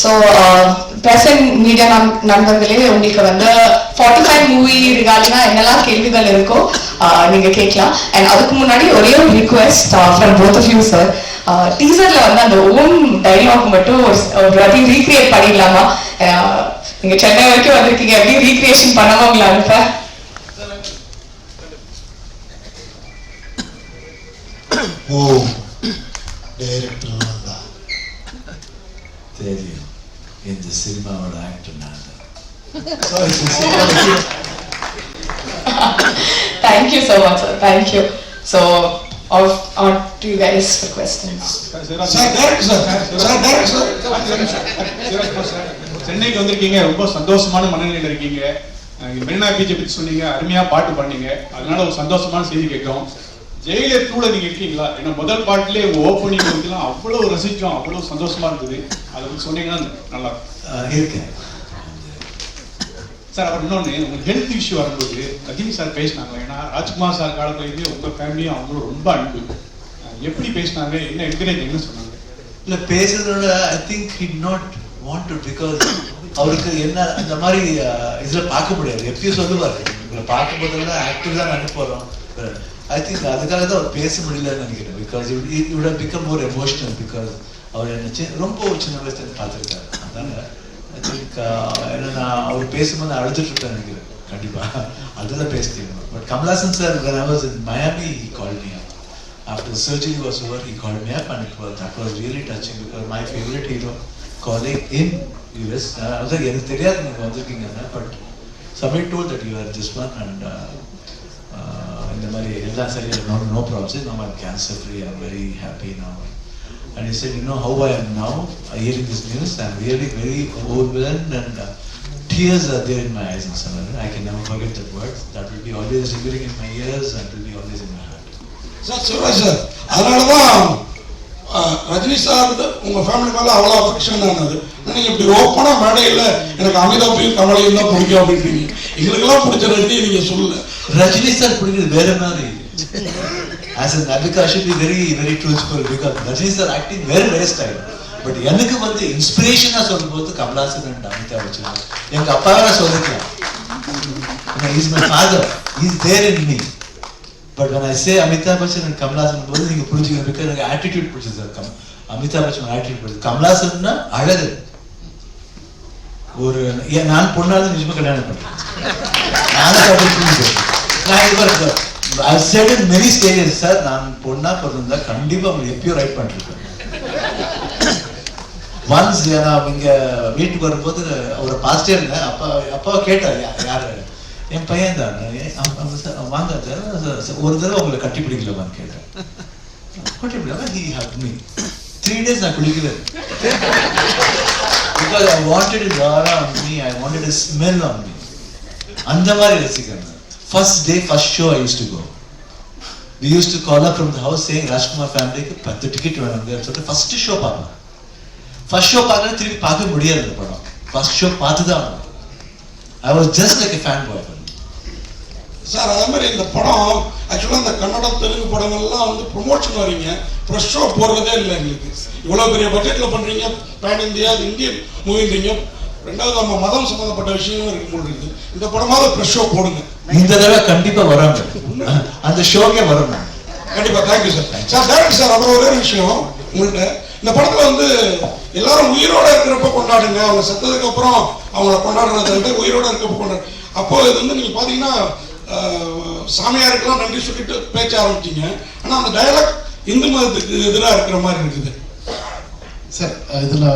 So present media media நண்பர்களே உங்களுக்கு வந்து ஃபார்ட்டி ஃபைவ் மூவி ரிகார்டிங்காக என்னெல்லாம் கேள்விகள் இருக்கோ நீங்கள் கேட்கலாம். அண்ட் அதுக்கு முன்னாடி ஒரே ஒரு request from both of you sir டீசரில் வந்து அந்த ஓன் டைலாக் மட்டும் ஒரு வாட்டி ரீக்ரியேட் பண்ணிடலாமா? நீங்கள் சென்னை வரைக்கும் வந்திருக்கீங்க எப்படி ரீக்ரியேஷன் பண்ணாம உங்களை அனுப்ப? ஓ டைரக்டர் தான் தெரியும் இந்த சினிமாவோட ஆக்டர் நான் தான் Thank you so much, sir. Thank you. So, on, on to you guys for questions. சென்னைக்கு வந்திருக்கீங்க. ரொம்ப சந்தோஷமான மனநிலையில இருக்கீங்க. மெரினா பீச்சை பத்தி சொன்னீங்க. அருமையா பாட்டு பண்ணீங்க அதனால ஒரு சந்தோஷமான செய்தி கேட்கிறோம் ஜெயிலர் டூல நீங்க இருக்கீங்களா ஏன்னா முதல் பாட்டுலயே உங்க ஓப்பனிங் இருக்கலாம் அவ்வளவு ரசிச்சோம் அவ்வளவு சந்தோஷமா இருந்தது. அதை பத்தி சொன்னீங்கன்னா நல்லா இருக்கேன். சார் அப்புறம் இன்னொன்று உங்களுக்கு ஹெல்த் இஷ்யூ வரும்போது ரஜினி சார் பேசினாங்க. ஏன்னா ராஜ்குமார் சார் காலத்துலேருந்து உங்க ஃபேமிலியும் அவங்களும் ரொம்ப அன்பு. எப்படி பேசினாங்க? என்ன என்கரேஜ் என்ன சொன்னாங்க? இல்ல பேசுறதோட I think he not want because அவருக்கு என்ன அந்த மாதிரி இதுல பார்க்க முடியாது. எப்பயும் சொல்லுவாரு. உங்களை பார்க்கும் போதெல்லாம் ஆக்டிவ் தான் அனுப்புறோம் ஐ திங்க் அதுக்காக தான் அவர் பேச முடியலன்னு நினைக்கிறேன் because it would become more emotional because அவர் என்ன ரொம்ப சின்ன வயசுல பார்த்துருக்காரு அதனால ஐ திங்க் ஏன்னா நான் அவர் பேசும்போது நான் அழுதுட்டு இருப்பேன் நினைக்கிறேன் கண்டிப்பாக அதுதான் பேச but Kamal Haasan sir when I was in Miami he called me up after the surgery was over he called me up and it was that was really touching because my favorite hero calling அதான் எனக்கு தெரியாது நீங்கள் வந்திருக்கீங்கன்னா but summit told that you are this one and இந்த மாதிரி எல்லா சரி no no problem நம்ம cancer free are very happy now and is you know how I am now I hearing this news I am really very overwhelmed and tears are there in my eyes, Masala. I can never forget that word. That will be always lingering in my ears, that will be always in my sir சொல்லுங்க sir அதனால தான் Rajini sir உங்கள் family மேலே அவ்வளோ affection ஆனது நீங்கள் இப்படி ஓப்பனாக மேடையில் எனக்கு அமிதாப்பையும் கமலையும் தான் பிடிக்கும் அப்படின்னு எங்களுக்கெல்லாம் பிடிச்ச ரெண்டு நீங்கள் சொல்லலை ரஜினி சார் பிடிக்கிறது வேற மாதிரி. As a நபிகா be very very truthful because Rajini sir acting வேற வேற ஸ்டைல் பட் எனக்கு வந்து இன்ஸ்பிரேஷனா சொல்லும்போது கமலாசன் அண்ட் அமிதா பச்சன். எங்க அப்பாவை நான் சொல்லிக்கலாம் is my father is there in me but நான் say say Amitabh Bachchan and Kamal Haasan போது நீங்க புரிஞ்சுக்கணும். பிகாஸ் எனக்கு ஆட்டிடியூட் பிடிச்சது sir come Amitabh Bachchan attitude பிடிச்சது. கமலாசன்னா அழகு. ஒரு ஏன் நான் பொண்ணாலும் நிஜமா கல்யாணம் பண்ணேன். நானும் அப்படி புரிஞ்சு நான் இப்போ I said in many stages sir நான் பொண்ணா பிறந்திருந்தா கண்டிப்பா அவங்க எப்பயும் ரைட் பண்ணிருப்பேன். ஒன்ஸ் நான் இங்க வீட்டுக்கு வரும்போது அவரை பார்த்துட்டே இருந்தேன். அப்பா அப்பா கேட்டார் யா- யாரு? என் பையன் தான். ஏ- சார், வாங்க சார், ஒரு தடவை உங்களை கட்டி பிடிக்கலாமான்னு கேட்டேன். கட்டி பிடிக்கலாமா he have me three days நான் குளிக்கல. Because I wanted it Rara on me I wanted it smell on me அந்த மாதிரி ரசிக்கிறேன் first day first show I use to go we use to call up from the house saying Rajkumar ஃபேமிலிக்கு பத்து ticket வேணுங்க. சொல்லிட்டு first show பார்க்கலாம் first show பார்க்கறது திருப்பி பார்க்க முடியாது அந்த படம். ஃபர்ஸ்ட் ஷோ பார்த்து தான் I was just like fan boy sir அதே மாதிரி இந்த படம் ஆக்சுவலாக இந்த கன்னடம் தெலுங்கு படங்கள்லாம் வந்து ப்ரொமோஷன் வரீங்க. ப்ரெஷ் ஷோ போடுறதே இல்லை எங்களுக்கு. இவ்வளோ பெரிய பட்ஜெட்டில் பண்ணுறீங்க பேன் இந்தியா இந்தியன் மூவிங்க ரெண்டாவது நம்ம மதம் சம்மந்தப்பட்ட விஷயங்களும் இருக்கு போல் இருக்குது இந்த படமாவது ப்ரெஷ் ஷோ போடுங்க. இந்த தடவை கண்டிப்பா வராங்க அந்த ஷோக்கே நான் கண்டிப்பா thank you sir sir director sir அப்புறம் ஒரே விஷயம் உங்கள்கிட்ட இந்த படத்துல வந்து எல்லாரும் உயிரோட இருக்கிறப்ப கொண்டாடுங்க. அவங்க செத்ததுக்கு அப்புறம் அவங்கள கொண்டாடுறத விட உயிரோட இருக்கப்ப கொண்டாடு. அப்போ இது வந்து நீங்க பாத்தீங்கன்னா சாமியாருக்கெல்லாம் நன்றி சொல்லிட்டு பேச்ச ஆரம்பிச்சீங்க. ஆனா அந்த டயலாக் இந்து மதத்துக்கு எதிராக இருக்கிற மாதிரி இருக்குது. சார் இதில்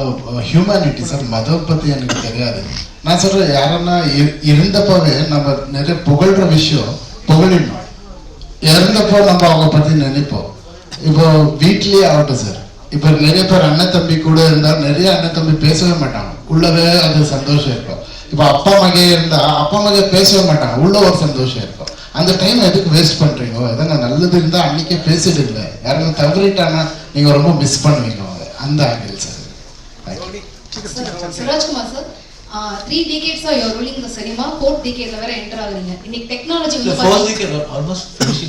ஹியூமனிட்டி சார் மதம் பற்றி எனக்கு தெரியாது. நான் சொல்கிறேன் யாரன்னா இருந்தப்போவே இருந்தப்பவே நம்ம நிறைய புகழ்ற விஷயம் புகழிடணும் இறந்தப்போ நம்ம அவங்க பற்றி நினைப்போம். இப்போ வீட்லேயே ஆகட்டும் சார் இப்போ நிறைய பேர் அண்ணன் தம்பி கூட இருந்தால் நிறைய அண்ணன் தம்பி பேசவே மாட்டாங்க. உள்ளவே அது சந்தோஷம் இருக்கும். இப்போ அப்பா மகே இருந்தால் அப்பா மகே பேசவே மாட்டாங்க. உள்ள ஒரு சந்தோஷம் இருக்கும். அந்த டைம் எதுக்கு வேஸ்ட் பண்ணுறீங்க எதனா நல்லது இருந்தால் அன்றைக்கே பேசிடுங்க யாருன்னா தவறிட்டானா நீங்கள் ரொம்ப மிஸ் பண்ணுவீங்க. அந்த angle sir thank you Shivarajkumar sir three டிகேட்ஸா your ruling the cinema fourth டிகேட்ல வேற என்டர் ஆகுறீங்க. இன்னைக்கு டெக்னாலஜி இந்த வந்து பாத்தீங்க-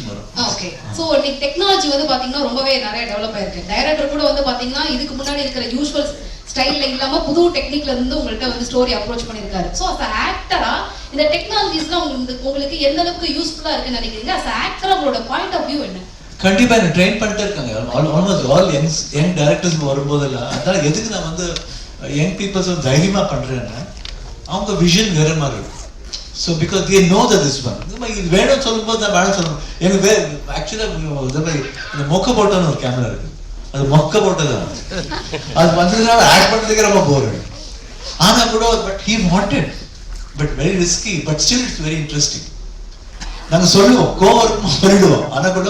வரும். ஓகே ஸோ இன்னைக்கு டெக்னாலஜி வந்து பாத்தீங்கன்னா ரொம்பவே நிறைய டெவலப் ஆயிருக்கு. டைரக்டர் கூட வந்து பாத்தீங்கன்னா இதுக்கு முன்னாடி இருக்கிற யூஸ்வல் ஸ்டைல்ல இல்லாம புது டெக்னிக்ல இருந்து உங்கள்ட்ட வந்து ஸ்டோரி அப்ரோச் பண்ணிருக்காரு சோ அஸ் ஆக்டரா இந்த டெக்னாலஜிஸ்லாம் உங்களுக்கு உங்களுக்கு எந்த அளவுக்கு யூஸ்ஃபுல்லா இருக்குன்னு நினைக்கிறீங்க? அஸ் ஆக்டரா உங்களோட பாயிண்ட் ஆஃப் வியூ என்ன? கண்டிப்பா என்ன ட்ரெயின் பண்ணிட்டே இருக்காங்க. Almost all young young directors வரும்போதெல்லாம் அதான் எதுக்கு நான் வந்து uh, யங் பீப்புள்ஸ் தைரியமா பண்ணுறேன்னா அவங்க விஷன் வேற மாதிரி இருக்கும். So because they know the this one மாதிரி இது வேணும்னு சொல்லும்போது நான் வேணும் சொல்லணும் எனக்கு வே ஆக்சுவலாக இந்த மாதிரி இந்த மொக்க போட்டோன்னு ஒரு கேமரா இருக்குது அது மொக்க போட்டது அது வந்ததுனால ஆக்ட் பண்ணுறதுக்கே ரொம்ப போர் ஆனால் கூட but he wanted but very risky but still it's very interesting நாங்க சொல்லுவோம் கோவம் சொல்லிடுவோம். ஆனா கூட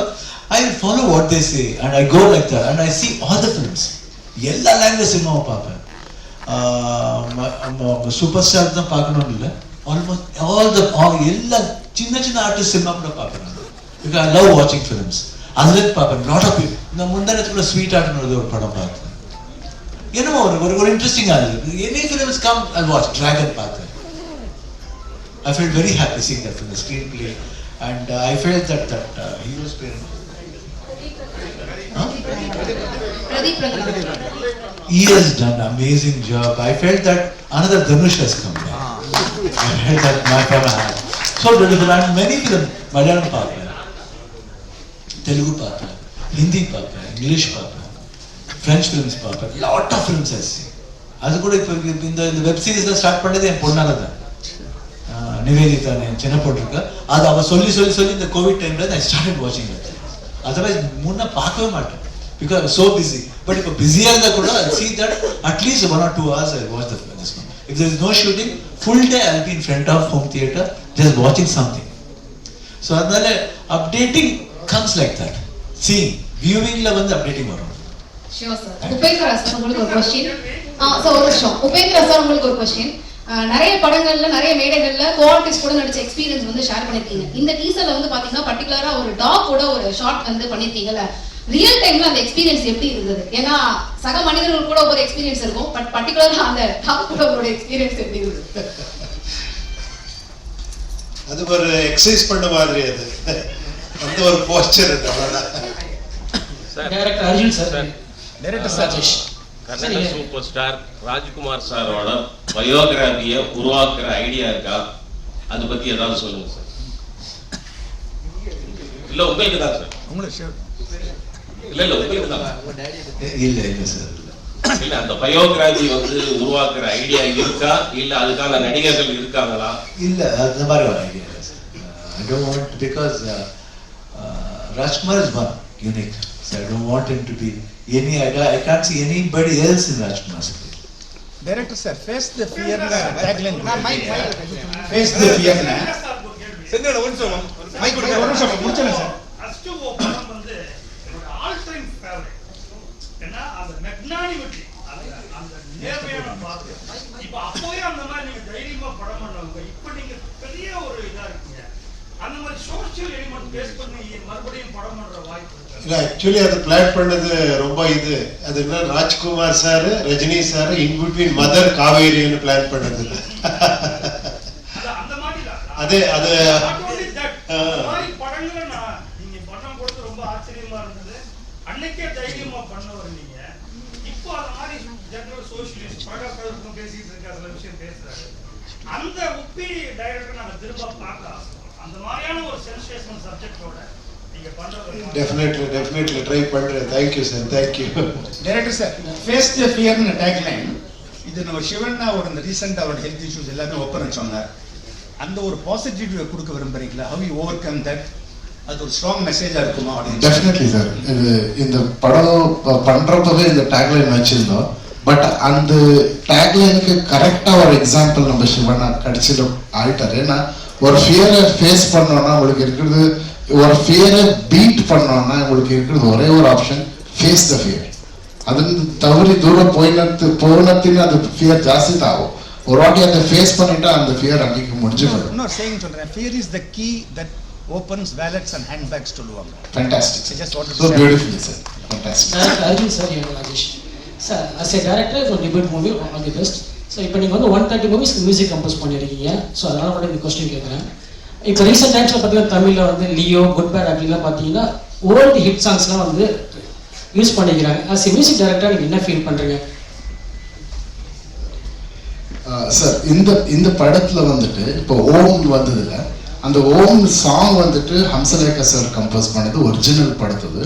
I follow what they say and I go like that and I see all the films எல்லா லாங்குவேஜ் சினிமாவும் பார்ப்பேன். சூப்பர் ஸ்டார் தான் பார்க்கணும் இல்லை. ஆல்மோஸ்ட் ஆல் த எல்லா சின்ன சின்ன ஆர்டிஸ்ட் சினிமா கூட பார்ப்பேன் பிகாஸ் ஐ லவ் வாட்சிங் ஃபிலிம்ஸ் அதுலேருந்து பார்ப்பேன். லாட் ஆஃப் இந்த முந்தானத்துல ஸ்வீட் ஆர்ட்னு ஒரு படம் பார்த்தேன். என்னமோ ஒரு ஒரு ஒரு இன்ட்ரெஸ்டிங்காக இருக்குது any films come I watch Dragon பார்த்தேன். I feel very happy seeing that from the screenplay, and uh, I that that that uh, He has done amazing job. I felt that another Dhanush has come back. I felt that my from hand. So beautiful and many films. Malayalam பார்ப்பேன் தெலுங்கு பார்ப்பேன் ஹிந்தி பார்ப்பேன் English பார்ப்பேன் French films பார்ப்பேன் lot of films I see அது கூட இப்போ இந்த இந்த வெப் சீரிஸ்ல ஸ்டார்ட் பண்ணது என் பொண்ணால தான் நிவேதிதா என் சின்ன போட்டிருக்கா அது அவ சொல்லி சொல்லி சொல்லி இந்த கோவிட் டைம்ல ஐ ஸ்டார்டட் வாட்சிங் அதர்வைஸ் முன்ன பார்க்கவே மாட்டேன் பிகாஸ் சோ பிஸி பட் இப்போ பிஸியாக இருந்தால் கூட see that at least one or two hours I watch the this if is no shooting full day I be front of home theatre just வாட்சிங் something so அதனால updating comes like that see வியூவிங்ல வந்து updating வரும். Sure sir Upendra sir உங்களுக்கு ஒரு question sir ஒரு நிமிஷம். Upendra sir உங்களுக்கு ஒரு கொஸ்டின் நிறைய படங்கள்ல நிறைய மேடைகள்ல கோஆர்டிஸ்ட் கூட நடிச்ச எக்ஸ்பீரியன்ஸ் வந்து ஷேர் பண்ணிருக்கீங்க. இந்த டீசர்ல வந்து பாத்தீங்கன்னா பர்டிகுலரா ஒரு டாக் கூட ஒரு ஷார்ட் வந்து பண்ணிருக்கீங்கல்ல. ரியல் டைம்ல அந்த எக்ஸ்பீரியன்ஸ் எப்படி இருந்தது? ஏன்னா சக மனிதர்கள் கூட ஒரு எக்ஸ்பீரியன்ஸ் இருக்கும் பட் பர்டிகுலரா அந்த டாக் கூட ஒரு எக்ஸ்பீரியன்ஸ் எப்படி இருந்தது? அது ஒரு எக்ஸசைஸ் பண்ண மாதிரி அது. அந்த ஒரு போஸ்டர் இருக்கு அவ்வளவுதான். Director Arjun sir. Director Rajesh Kannada super star Rajkumar சாரோட பயோகிராபிய உருவாக்குற ஐடியா இருக்கா? அதை பத்தி ஏதாவது சொல்லுங்க சார் இல்ல உங்களுக்கு தான் சார் இல்ல இல்ல உங்களுக்கு இல்ல இல்ல சார் இல்ல அந்த பயோகிராபி வந்து உருவாக்குற ஐடியா இருக்கா இல்ல அதுக்கான நடிகர்கள் இருக்காங்களா இல்ல அந்த மாதிரி ஒரு ஐடியா இல்லை sir I don't want because Rajkumar is one unique so I don't want him to be any I I can't see anybody else in Rajkumar director sir face the fear tagline face the fear mike கொடுங்க ஒரு நிமிஷம் முடிச்சேன் sir first ஓ படம் வந்து என்னோட all time favourite ஏன்னா அந்த magnanimity அந்த அந்த நேர்மையான பார்த்து இப்போ அப்போவே அந்த மாதிரி நீங்க தைரியமா படம் பண்ணவங்க இப்போ நீங்க பெரிய ஒரு இதா இருக்கீங்க அந்த மாதிரி சோஷியல் எலிமெண்ட் பேஸ் பண்ணி மறுபடியும் படம் பண்ற வாய்ப்பு இருக்கு இல்ல ஆக்சுவலி அது பிளான் பண்ணது ரொம்ப இது. அது என்ன Rajkumar sir Rajini sir in between mother காவேரின்னு plan பண்ணது. அது அதே அது Not only that, ஆ. அந்த மாதிரி படங்களை நான் நீங்க படம் கொடுத்து ரொம்ப ஆச்சரியமா இருந்தது அன்னைக்கே தைரியமா பண்ணவர் நீங்க இப்போ அந்த மாதிரி ஜெனரல் சோசியலிஸ்ட் பழக்கம் பேசிட்டு இருக்க சில விஷயம் பேசுறாரு அந்த உப்பி டைரக்டர் நாங்க திரும்ப பார்க்க ஆசைப்படுறோம் அந்த மாதிரியான ஒரு சென்சேஷனல் சப்ஜெக்டோட நீங்க பண்றது டெஃபினெட்லி டெஃபினெட்லி ட்ரை பண்றேன் thank you sir thank you director sir face the ஃபியர்னு tagline இது நம்ம சிவன் அவர் இந்த ரீசெண்ட் அவரோட ஹெல்த் இஷ்யூஸ் எல்லாமே ஓப்பன் சொன்னார். அந்த ஒரு பாசிட்டிவ் கொடுக்க விரும்புறீங்களா? How you overcome that அது ஒரு ஸ்ட்ராங் மெசேஜா இருக்குமா அப்படின்னு டெஃபினெட்லி சார் இது இந்த படம் ப- பண்றப்பவே இந்த டேக்லைன் வச்சிருந்தோம். பட் அந்த டேக்லைனுக்கு கரெக்டா ஒரு எக்ஸாம்பிள் நம்ம சிவனா கடைசியில் ஆயிட்டாரு. ஏன்னா ஒரு ஃபியரை ஃபேஸ் பண்ணோம்னா உங்களுக்கு இருக்கிறது ஒரு ஃபியரை பீட் பண்ணோம்னா உங்களுக்கு இருக்கிறது ஒரே ஒரு ஆப்ஷன் ஃபேஸ் த ஃபியர் ಅದನ್ನ ತವರಿ ದೂರ போயினத்து போனத்தின் அது ஃபியர் ಜಾಸ್ತಿ தாகும் ஒரு வாட்டி அதை ஃபேஸ் பண்ணிட்டா அந்த ஃபியர் அன்னைக்கு முடிஞ்சு போயிடும் இன்னொரு சேயிங் சொல்றேன் fear is the key that opens wallets and handbags சொல்லுவாங்க fantastic I just wanted to so share. Beautiful sir fantastic director Arjun sir N Rajesh sir as a director ஒரு debut movie all the best so இப்போ நீங்கள் வந்து one thirty மூவிஸ்க்கு music compose பண்ணியிருக்கீங்க so அதனால் மட்டும் இந்த கொஸ்டின் கேட்குறேன் இப்போ ரீசெண்ட் டைம்ஸில் பார்த்தீங்கன்னா தமிழில் வந்து லியோ குட் பேட் அப்படின்லாம் பார்த்தீங்கன்னா ஓல்டு ஹிட் சாங்ஸ்லாம் வந்து யூஸ் பண்ணிக்கிறாங்க. அஸ் எ மியூசிக் டைரக்டர் நீங்கள் என்ன ஃபீல் பண்ணுறீங்க சார் இந்த இந்த படத்தில் வந்துட்டு இப்போ ஓம் வந்ததுல அந்த ஓம் சாங் வந்துட்டு ஹம்சலேகா சார் கம்போஸ் பண்ணது ஒரிஜினல் படத்துது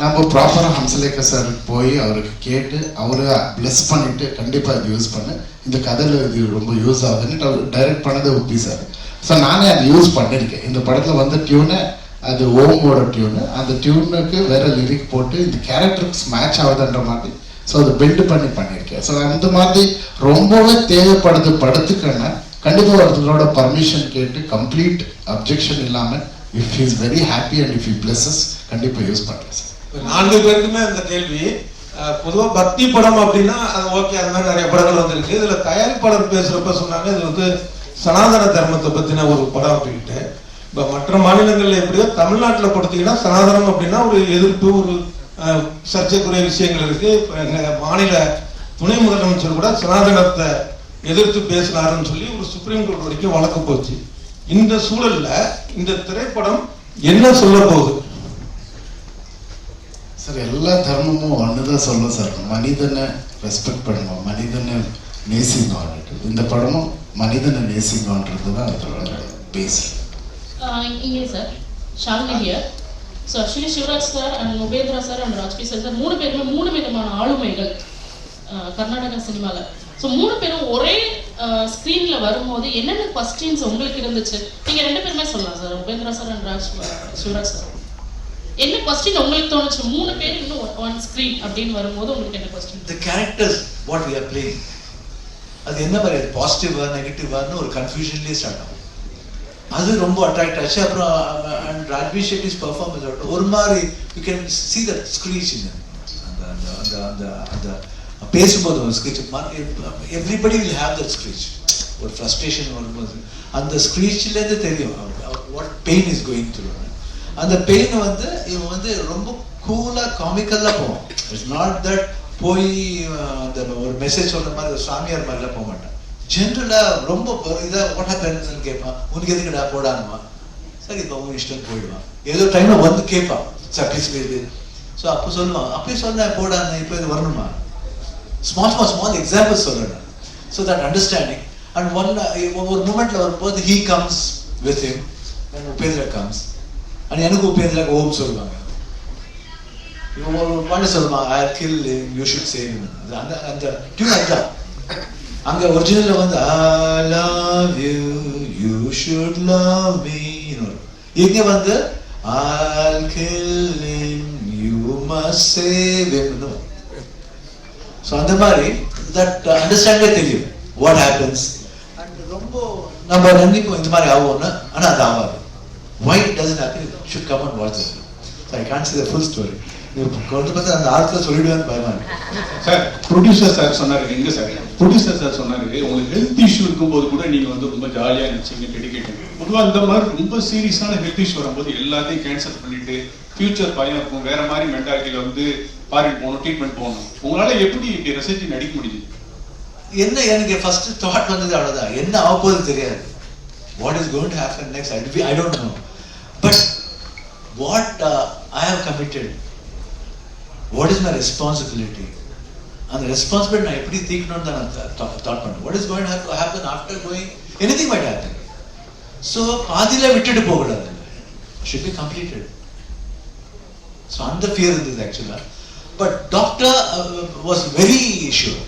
நம்ம ப்ராப்பராக ஹம்சலேகா சார் போய் அவருக்கு கேட்டு அவரை பிளஸ் பண்ணிட்டு கண்டிப்பாக இது யூஸ் பண்ணு. இந்த கதையில் இது ரொம்ப யூஸ் ஆகுதுன்னு டைரக்ட் பண்ணது ஒப்பி சார் ஸோ நானே அதை யூஸ் பண்ணியிருக்கேன் இந்த படத்தில் வந்த டியூனை அது ஓமோட டியூனு அந்த டியூனுக்கு வேற லிரிக் போட்டு இந்த கேரக்டருக்கு மேட்ச் ஆகுதுன்ற மாதிரி ஸோ அதை பில்டு பண்ணி பண்ணியிருக்கேன் ஸோ அந்த மாதிரி ரொம்பவே தேவைப்படுது படத்துக்குன்னா கண்டிப்பாக ஒருத்தரோட பர்மிஷன் கேட்டு கம்ப்ளீட் அப்ஜெக்ஷன் இல்லாமல் if is very happy and if you pleases கண்டிப்பாக யூஸ் பண்ணுறேன் சார் நான்கு பேருக்குமே அந்த கேள்வி. பொதுவாக பக்தி படம் அப்படின்னா அது ஓகே அது மாதிரி நிறைய படங்கள் வந்துருக்கு. இதில் தயாரிப்பாளர் பேசுகிறப்ப சொன்னாங்க இது வந்து சனாதன தர்மத்தை பத்தின ஒரு படம் அப்படின்ட்டு. இப்ப மற்ற மாநிலங்கள்ல எப்படியோ தமிழ்நாட்டுல படுத்தீங்கன்னா சனாதனம் அப்படின்னா ஒரு எதிர்ப்பு ஒரு சர்ச்சைக்குரிய விஷயங்கள் இருக்கு. இப்ப எங்க மாநில துணை முதலமைச்சர் கூட சனாதனத்தை எதிர்த்து பேசினாருன்னு சொல்லி ஒரு சுப்ரீம் கோர்ட் வரைக்கும் வழக்கு போச்சு. இந்த சூழல்ல இந்த திரைப்படம் என்ன சொல்ல போகுது? சார் எல்லா தர்மமும் ஒன்று தான் சொல்லும் சார். மனிதனை ரெஸ்பெக்ட் பண்ணணும் மனிதனை நேசிக்கணும் இந்த படமும் மனிதனை நேசிக்கணுன்றது தான் அதோட இங்கே sir. Shalini here so actually Shivaraj sir and Upendra sir and Raj B sir sir மூணு பேருமே மூணு விதமான ஆளுமைகள் கர்நாடகா சினிமாவில் ஸோ மூணு பேரும் ஒரே ஸ்க்ரீனில் வரும்போது என்னென்ன கொஸ்டின்ஸ் உங்களுக்கு இருந்துச்சு? நீங்கள் ரெண்டு பேருமே சொல்லலாம் sir. Upendra sir and Raj Shivaraj sir என்ன கொஸ்டின் உங்களுக்கு தோணுச்சு மூணு பேர் இன்னும் ஒன் ஸ்க்ரீன் அப்படின்னு வரும்போது உங்களுக்கு என்ன question the characters what we are playing. அது என்ன மாதிரி? பாசிட்டிவா நெகட்டிவான்னு ஒரு கன்ஃபியூஷன்லேயே ஸ்டார்ட் ஆகும். அது ரொம்ப அட்ராக்ட் ஆச்சு. அப்புறம் அண்ட் ராஜ்வி ஷெட்டிஸ் பர்ஃபார்மன்ஸ் ஒரு மாதிரி you can see the screech அந்த அந்த அந்த அந்த அந்த பேசும்போது ஒரு screech everybody will have that screech ஒரு ஃப்ரஸ்ட்ரேஷன் வரும்போது. அந்த ஸ்க்ரீச்லேருந்து தெரியும் what pain is going through அந்த பெயினை வந்து இவன் வந்து ரொம்ப கூலாக காமிக்கலாக போவான். இட்ஸ் நாட் தட் போய் அந்த ஒரு மெசேஜ் சொல்ற மாதிரி ஒரு சாமியார் மாதிரிலாம் போக மாட்டான். ஜென்ரலாக ரொம்ப இதாக ஓட்டா ஹேப்பன்ஸ்னு கேட்பான். உனக்கு எதுக்குடா போடானுமா? சரி இப்போ உன் இஷ்டம் போயிடுவான் ஏதோ டைம்ல வந்து கேட்பான். சார் ப்ளீஸ் இது. ஸோ அப்போ சொல்லுவான். அப்பயே சொன்னேன் போடான்னு இப்போ இது வரணுமா? ஸ்மால் ஸ்மால் ஸ்மால் எக்ஸாம்பிள் சொல்றேன் so that understanding and one ஒரு மூமெண்ட்ல வரும்போது he comes with him Upendra comes and எனக்கு உபேந்திரா ஓம் சொல்லுவாங்க. ஒரு பாட்டு சொல்லுவான் I kill you should save அந்த அந்த டியூன் அதுதான் அங்க ஒரிஜினல்ல வந்து I love you you should love me இங்க வந்து kill him, you must save him. So அந்த மாதிரி தட் அண்டர்ஸ்டாண்டே தெரியும் வாட் ஹேப்பன்ஸ் அண்ட் ரொம்ப நம்ம நினைப்போம் இந்த மாதிரி ஆகும்னு ஆனால் அது ஆகாது. Why doesn't happen should come and watch so I can see the full story கொண்டு அந்த ஆர்த்தில் சொல்லிடுவேன்னு பயமா சார் ப்ரொடியூசர் சார் சொன்னாரு எங்க சார் ப்ரொடியூசர் சார் சொன்னாரு உங்களுக்கு ஹெல்த் இஷ்யூ இருக்கும்போது கூட நீங்க வந்து ரொம்ப ஜாலியா இருந்துச்சீங்க டெடிகேட்டட் பொதுவா இந்த மாதிரி ரொம்ப சீரியஸான ஹெல்த் இஷ்யூ வரும்போது எல்லாத்தையும் கேன்சல் பண்ணிட்டு ஃபியூச்சர் பயம் இருக்கும் வேற மாதிரி மென்டாலிட்டியில வந்து ஃபாரின் போகணும் ட்ரீட்மெண்ட் போகணும். உங்களால எப்படி இப்படி ரசிச்சு நடிக்க முடியுது? என்ன எனக்கு ஃபர்ஸ்ட் தாட் வந்தது அவ்வளவுதான். என்ன ஆக போகுது தெரியாது what is going to happen next I I don't know but what I have committed what is my responsibility அந்த ரெஸ்பான்சிபிலிட்டி நான் எப்படி தீக்கணும்னு தான் நான் தாட் பண்ணேன். What is going happen after going anything might happen so பாதியில் விட்டுட்டு போகக்கூடாது. ஷுட் பி கம்ப்ளீட்டட் ஸோ அந்த ஃபியர் இருந்தது ஆக்சுவலாக but doctor was very sure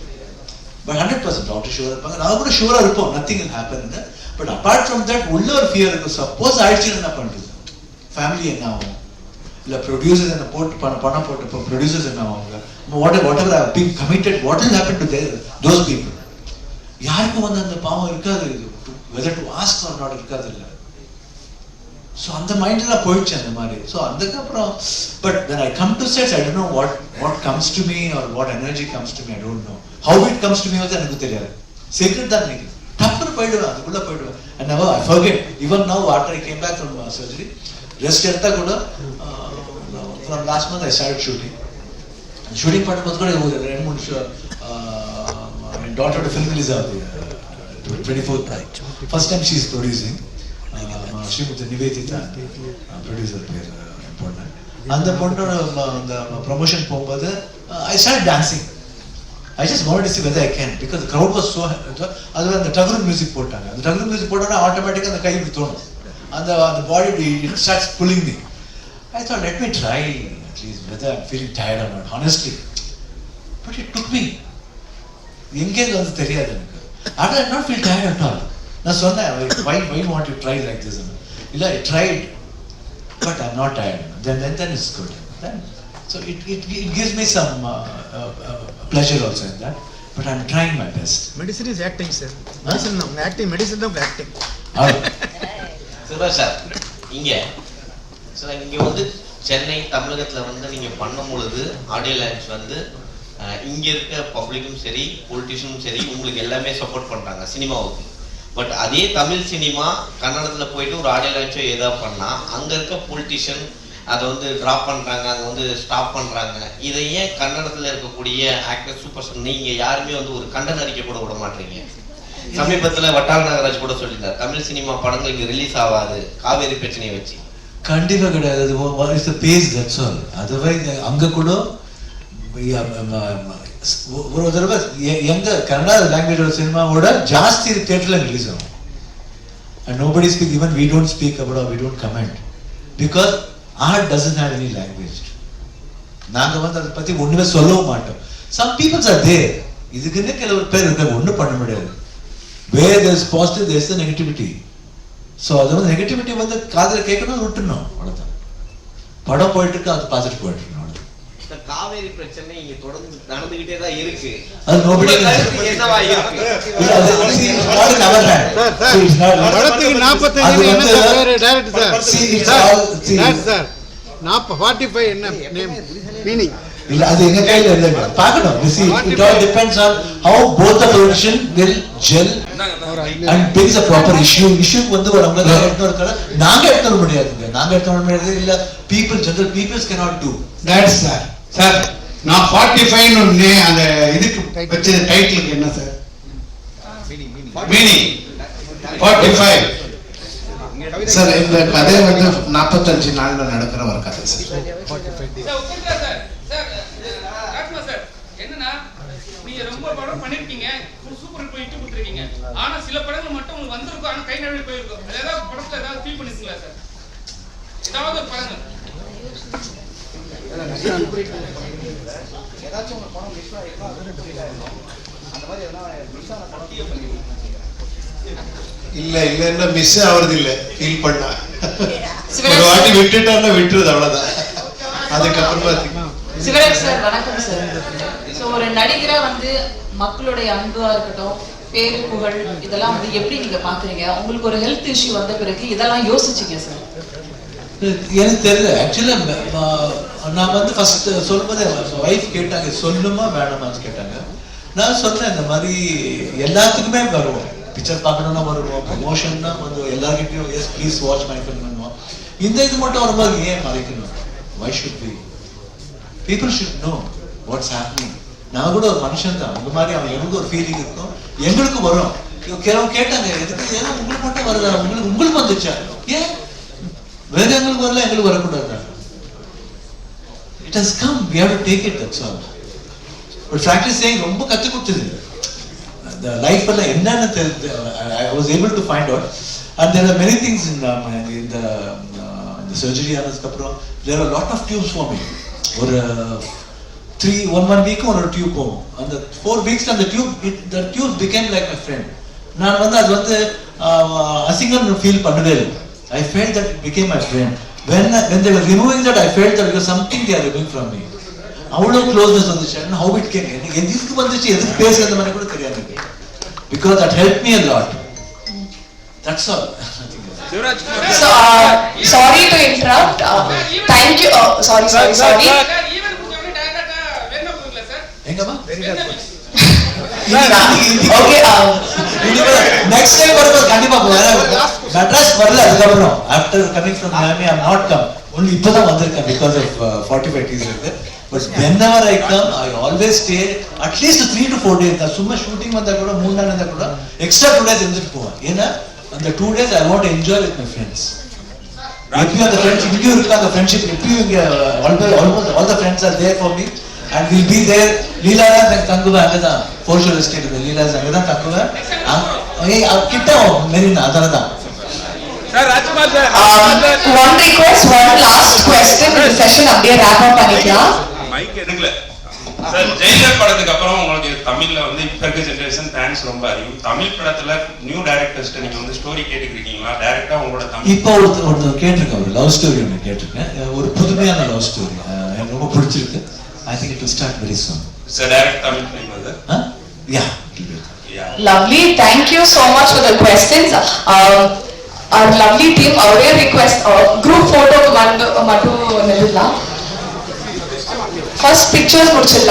but hundred percent doctor ஷூராக இருப்பாங்க. நான் கூட ஷுவராக இருப்போம். Nothing will happen but apart from that உள்ள ஒரு ஃபியர் இருக்கும் சப்போஸ் ஆயிடுச்சுன்னு என்ன பண்ணுறது ஃபேமிலி என்ன ஆகும்? இல்லை ப்ரொடியூசர்ஸ் என்ன போட்டு பணம் பணம் போட்டு இப்போ ப்ரொடியூசர்ஸ் என்ன அவங்க what whatever I been committed what is happen to their those people யாருக்கும் வந்து அந்த பாவம் இருக்காது? Whether to ask or not இருக்காது இல்லை. ஸோ அந்த மைண்டில் போயிடுச்சு அந்த மாதிரி. ஸோ அதுக்கப்புறம் but then I come to sets I don't know what what comes to me or what energy comes to me I don't know how it comes to me வந்து எனக்கு தெரியாது. சீக்ரெட் தான் நினைக்கிறேன். டப்புன்னு போயிடுவேன் அதுக்குள்ளே போயிடுவேன். And never I forget even now water I came back from surgery rest எடுத்தா கூட from last month I start shooting shooting பண்ணும்போது கூட ஒரு ரெண்டு மூணு ஷோ என் டாட்டரோட ஃபிலிம் ரிலீஸ் ஆகுது. Twenty fourth night first time she is producing Srimuthu Nivedita producer பேர் பொண்ணு. அந்த பொண்ணோட அந்த ப்ரொமோஷன் போகும்போது I start dancing I just want to see whether I can because the crowd was அந்த டகுரு மியூசிக் போட்டாங்க. அந்த டகுரு மியூசிக் போட்டோன்னா ஆட்டோமேட்டிக்காக அந்த கை இப்படி தோணும் அந்த அந்த body it starts pulling me I thought let me try at least whether I'm feeling tired or not honestly but it took me எங்கேருந்து வந்து தெரியாது எனக்கு. ஆனால் I not feel tired at all நான் சொன்னேன் why why want you try like this இல்லை I tried but I'm not tired then then then it's good then so it it it gives me some pleasure also in that. But i'm trying my best. Medicine is acting sir medicine தான் உங்க acting medicine தான் உங்க acting Siva sir இங்க sir இங்க வந்து சென்னை தமிழகத்துல வந்து நீங்க பண்ணும் பொழுது ஆடியோ லான்ச் வந்து இங்க இருக்க பப்ளிக்கும் சரி பொலிட்டிஷியனும் சரி உங்களுக்கு எல்லாமே சப்போர்ட் பண்றாங்க சினிமாவுக்கு பட் அதே தமிழ் சினிமா கன்னடத்துல போயிட்டு ஒரு ஆடியோ லான்ச்சோ ஏதோ பண்ணா அங்க இருக்க பொலிட்டிஷியன் அதை வந்து ட்ராப் பண்றாங்க அதை வந்து ஸ்டாப் பண்றாங்க. இதை ஏன் கன்னடத்துல இருக்கக்கூடிய ஆக்டர் சூப்பர் ஸ்டார் நீங்க யாருமே வந்து ஒரு கண்டன அறிக்கை கூட விட மாட்டீங்க? சமீபத்துல வட்டார நாகராஜ் கூட சொல்லியிருந்தார். தமிழ் சினிமா படங்கள் இங்க ரிலீஸ் ஆகாது. காவேரி பிரச்சனையை வச்சு. கண்டிப்பா கிடையாது. Is the base that's all otherwise அங்க கூட ஒரு தடவை எங்க கன்னடா லாங்குவேஜ் சினிமாவோட ஜாஸ்தி தேட்டர்ல ரிலீஸ் ஆகும். And nobody speak even we don't speak about we don't comment because art doesn't have any language நாங்க வந்து அதை பத்தி ஒண்ணுமே சொல்லவும் மாட்டோம். சம் பீப்புள்ஸ் ஆர் தேர் இதுக்குன்னு கிளவு பேர் இருக்க ஒண்ணும் பண்ண முடியாது. Where there's positive there's the negativity so அது வந்து நெகட்டிவிட்டி வந்து காதுல கேட்கணும் விட்டுணும் அவ்வளவுதான். படம் போயிட்டு இருக்கு அது பார்த்துட்டு போயிட்டு இருக்கணும் காவேரி பிரச்சனை இங்க தொடர்ந்து நடந்துகிட்டே தான் இருக்கு. அது கருத்து என்னவா இருக்கு? படத்துக்கு என்ன இல்ல அது எங்க கையில இல்லைங்க பார்க்கணும். You see, it all depends on how both the production will gel. And brings a proper issue. Issue வந்து ஒரு அவங்க எடுத்து வரக்கால நாங்க எடுத்து வர முடியாதுங்க. நாங்க எடுத்து வர முடியாது இல்ல. People general peoples cannot do. That's sir sir நான் ஃபார்ட்டி ஃபைவ் ஒன்று அந்த இதுக்கு வச்ச டைட்டிலுக்கு என்ன sir meaning forty five sir இந்த கதை வந்து நாற்பத்தஞ்சு நாள்ல நடக்கிற ஒரு கதை சார் ராஜ்மா சார் என்னன்னா நீங்க ரொம்ப படம் பண்ணிருக்கீங்க சூப்பர் ஹிட் போயிட்டு கொடுத்துருக்கீங்க ஆனா சில படங்கள் மட்டும் உங்களுக்கு வந்திருக்கும் ஆனா கை நழுவி போயிருக்கும் அது ஏதாவது படத்துல ஏதாவது ஃபீல் பண்ணிருக்கீங்களா சார் ஏதாவது ஒரு படங்கள் இல்ல இல்லன்னா மிஸ் ஆவறது இல்ல. ஃபீல் பண்ணா. ஒரு வாட்டி விட்டுட்டான்னா விட்டுருது அவ்வளவுதான். அதுக்கப்புறமா சிவராஜ் சார் வணக்கம் சார். ஸோ ஒரு நடிகரா வந்து மக்களுடைய அன்பா இருக்கட்டும் பேரு புகழ் இதெல்லாம் வந்து எப்படி நீங்க பாக்குறீங்க? உங்களுக்கு ஒரு ஹெல்த் இஷ்யூ வந்த பிறகு இதெல்லாம் யோசிச்சீங்க சார். எனக்கு தெரியல. ஆக்சுவலாக நான் வந்து ஃபர்ஸ்ட் சொல்லும்போது ஒய்ஃப் கேட்டாங்க சொல்லுமா வேணாமான்னு கேட்டாங்க. நான் சொன்னேன் இந்த மாதிரி எல்லாத்துக்குமே வருவோம். பிக்சர் பார்க்கணும்னா வருவோம் ப்ரொமோஷன்னா வந்து எல்லாருக்கிட்டையும் yes please watch my film பண்ணுவோம். இந்த இது மட்டும் வரும்போது ஏன் மறைக்கணும்? Why should be people should know what's happening நான் கூட ஒரு மனுஷன் தான். உங்க மாதிரி அவன் எனக்கு ஒரு ஃபீலிங் இருக்கும். எங்களுக்கு வரும். கேவன் கேட்டாங்க எதுக்கு? ஏன்னா உங்களுக்கு மட்டும் வருதா உங்களுக்கு உங்களுக்கு வந்துச்சா? ஏன்? வேதங்களுக்கு வரல எங்களுக்கு வரக்கூடாது. It has come we have to take it that's all but frankly saying ரொம்ப கத்து கொடுத்தது. இந்த லைஃப் எல்லாம் என்னன்னு தெரிஞ்சு I was able to find out and there are many things இந்த இந்த சர்ஜரி ஆனதுக்கப்புறம் there are lot of tubes forming ஒரு த்ரீ ஒன் ஒன் வீக்கும் ஒரு டியூப் போகும். அந்த ஃபோர் வீக்ஸ் அந்த tube it the tube became like my friend நான் வந்து அது வந்து அசிங்கம் ஃபீல் பண்ணவே இல்லை. I felt that it became my friend when when they were removing that i felt that it was something they are removing from me அவ்வளோ closeness வந்துச்சு and how it came எனக்கு எதுக்கு வந்துச்சு எதுக்கு பேசுறது அந்த மாதிரி கூட தெரியாது because that help me a lot that's all So, uh, sorry to interrupt. Uh, thank you. Uh, sorry, sorry, sorry. எங்கம்மா Okay. Next time வரும்போது கண்டிப்பா போவேன் மெட்ராஸ் வரல அதுக்கப்புறம். After coming from Miami I not come only இப்போதான் வந்திருக்கேன் because of forty five degrees இருக்கு. But whenever I come I always stay at least three to four days தான் சும்மா ஷூட்டிங் வந்தா கூட மூணு நாள் இருந்தா கூட எக்ஸ்ட்ரா டூ டேஸ் இருந்துட்டு போவேன். ஏன்னா அந்த two days I want enjoy with my friends எப்பயும் அந்த ஃப்ரெண்ட்ஸ் இங்கேயும் இருக்கு அந்த ஃப்ரெண்ட்ஷிப் எப்பயும் இங்க always almost all the friends are there for me and will be there Leela தான் தங்குவேன் அங்கதான் போர்ஷல் எஸ்டேட் லீலாஸ் அங்கதான் தங்குவேன் அங்க- ஏய், அவ கிட்ட மெரினா அதனால தான் sir Rajkumar sir one request one last question இந்த செஷன் அப்படியே ரேப் அப் பண்ணிக்கலாம். மைக் எடுக்கல. சார் ஜெயிலர் படத்துக்கு அப்புறம் உங்களுக்கு தமிழ்ல வந்து இப்ப இருக்க ஜெனரேஷன் ஃபேன்ஸ் ரொம்ப தமிழ் படத்துல நியூ டைரக்டர்ஸ்ட்ட நீங்க வந்து ஸ்டோரி கேட்டுக்கிறீங்களா டைரக்டா உங்களோட தமிழ் இப்போ ஒருத்தர் ஒருத்தர் கேட்டிருக்கேன் ஒரு லவ் ஸ்டோரி ஒன்று கேட்டிருக்கேன் ஒரு புதுமையான லவ் ஸ்டோரி எனக்கு ரொம்ப பிடிச்சிருக்கு. I think it will start very soon. So, direct commitment, brother. Huh? Yeah, Yeah. Lovely. Thank you so much for the questions. Um, our lovely team ಅವರೇ request, ಗ್ರೂಪ್ ಫೋಟೋ ಮಟ್ಟು ಮಟ್ಟು ನಿಲ್ಲ First pictures, ಮುಡ್ಚಿಲ್ಲ